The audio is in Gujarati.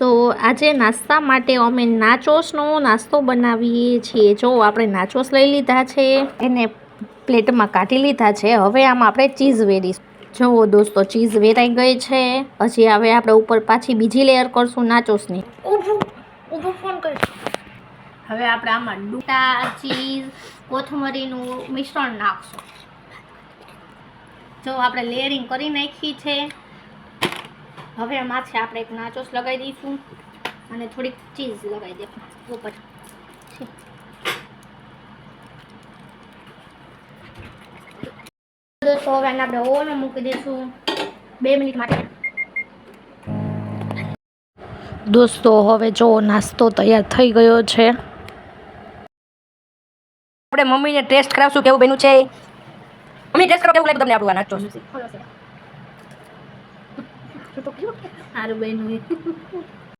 સો આજે નાસ્તા માટે અમે નાચોસનો નાસ્તો બનાવીએ છીએ. જો આપણે નાચોસ લઈ લીધા છે. એને પ્લેટમાં કાઢી લીધા છે. હવે આમાં આપણે ચીઝ વેરીશું. જુઓ દોસ્તો ચીઝ વેરાઈ ગઈ છે. હજી હવે આપણે ઉપર પાછી બીજી લેયર કરશું નાચોસની. ઊભું ઊભું ફોન કરીશું હવે આપણે આમાં ડુટા ચીઝ કોથમરીનું મિશ્રણ નાખશું. જો આપણે લેયરિંગ કરી નાખી છે. હવે માથે આપણે એક નાચોસ લગાવી દઈશું અને થોડીક ચીઝ લગાવી દઈશું ઉપર. દોસ્તો હવે એને આપણે ઓવનમાં મૂકી દઈશું. બે મિનિટ માટે. દોસ્તો હવે જો નાસ્તો તૈયાર થઈ ગયો છે. આપણે મમ્મીને ટેસ્ટ કરાવશું કેવું બન્યું છે. મમ્મી ટેસ્ટ કરો કેવું લાગ્યું તમને આપણું આ નાચો સારું બન્યું